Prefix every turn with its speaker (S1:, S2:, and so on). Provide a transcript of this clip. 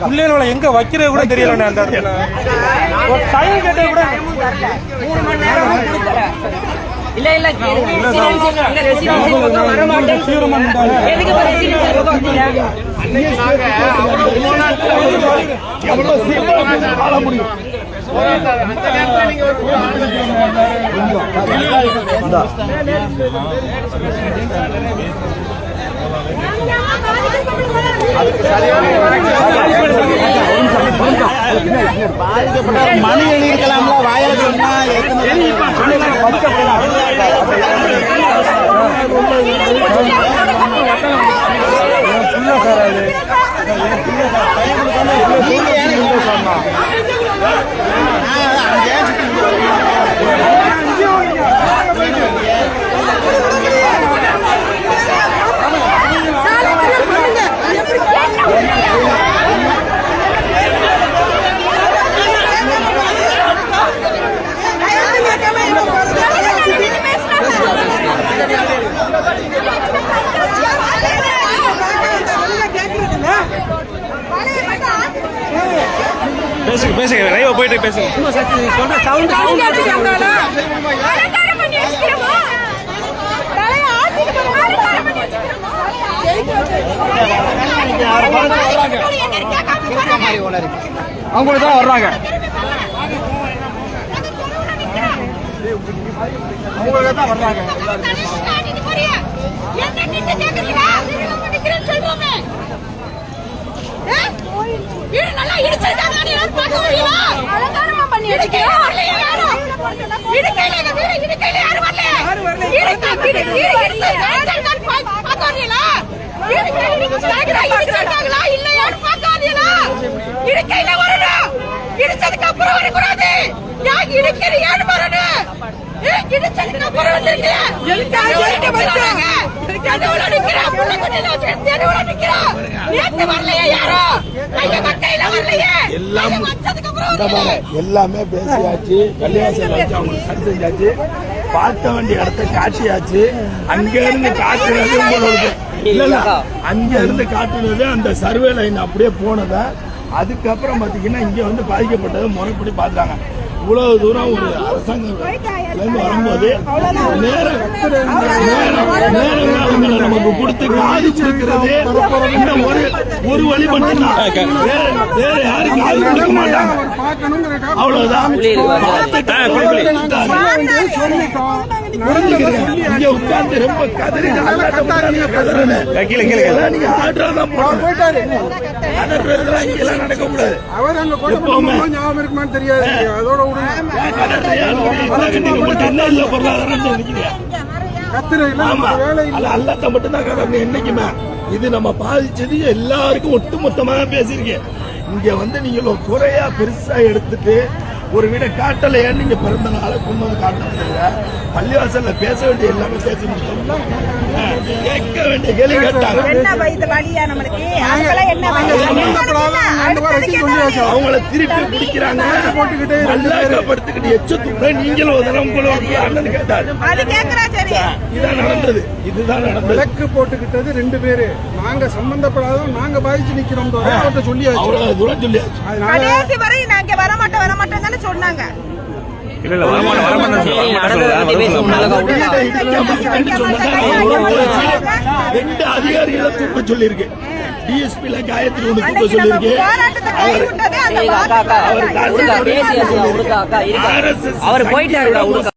S1: பிள்ளைகளை எங்க வைக்கிறது கூட தெரியல அந்த ஒரு டைம் கேட்டா கூட
S2: மூணு மணி நேரம் கொடுக்கல இல்ல இல்ல மாட்டேன் எதுக்கு
S3: மணி வாயில சொன்னா
S1: பேசுங்க பேசுங்க லைவா போயிட்டு பேசுங்க.
S2: சவுண்ட்
S1: தான் வர்றாங்க
S4: நல்லா இடிச்சிருக்காங்க நீ முடியுமா அலங்காரமா பண்ணி இடிக்கையில யாரும் இடிக்கையில எங்க வீடு இடிக்கையில இடிக்கையில வரணும். இடிச்சதுக்கு அப்புறம் வரக்கூடாது. யார் இடிக்கிற
S3: எல்லாம் பேசியாச்சு. கல்யாணம் வச்சு அவங்களுக்கு சரி செஞ்சாச்சு. பார்க்க வேண்டிய இடத்த காட்டியாச்சு. அங்க இருந்து காட்டுனது உங்களுக்கு இல்ல இல்ல. அங்க இருந்து காட்டுனது அந்த சர்வே லைன் அப்படியே போனதை அதுக்கப்புறம் பாத்தீங்கன்னா இங்க வந்து பாதிக்கப்பட்டதை முறைப்படி பாத்துறாங்க இவ்வளவு தூரம் ஒரு அரசாங்கம் இருந்து வரும்போது நேரம் நேரம் நமக்கு கொடுத்து காது கொடுக்கிறது. ஒரு ஒரு வழி மட்டும்தான். வேற யாரும் காது கொடுக்க மாட்டாங்க. அவ்வளவுதான். உட்கார்ந்து ரொம்ப கதறி நீங்க போடணும். கதறுறதெல்லாம் இங்கெல்லாம் நடக்கக்கூடாது.
S5: அவர் அங்க. ஞாபகம் இருக்குமான்னு தெரியாது. அதோட
S3: என்ன இல்ல பொருளாதாரம் அல்லாத்த மட்டும் தான் கதை என்னைக்குமே. இது நம்ம பாதிச்சது எல்லாருக்கும் ஒட்டுமொத்தமா பேசியிருக்கேன். இங்க வந்து நீங்க குறையா பெருசா எடுத்துட்டு ஒரு வீட காட்டலையா? நீங்க பிறந்த நாளை கொண்டு வந்து காட்டல பள்ளிவாசல்ல பேச வேண்டிய எல்லாமே பேசி முடிச்சோம். ஆஹ், கேட்க வேண்டிய கேள்வி கேட்டாங்க? அவங்கள திருப்பி பிடிக்கிறாங்க. மல்லாக்கப்படுத்திக்கிட்டு எச்ச துப்புற நீங்களும் ஒரு தரம் அண்ணன் கேட்டாரு. நடந்தது. இதுதான் நடந்தது.
S5: விளக்கு போட்டுக்கிட்டது ரெண்டு பேரு. நாங்க சம்பந்தப்படாதவங்க நாங்க பாதிச்சு நிக்கிறோம். சொல்லியாச்சு.
S3: அவ்வளவு தூரம் சொல்லியாச்சு.
S6: கடைசி வரை வரமாட்டேன் வரமாட்டேன் தானே சொன்னாங்க.
S1: இல்ல இல்ல வரமாட்டேன் வரமாட்டேன்
S3: ரெண்டு அதிகாரிகளை தூக்க சொல்லியிருக்கு டிஎஸ்பில காயத்ரி ஒன்று தூக்க சொல்லியிருக்கு. அவர்
S2: உடுக்கா.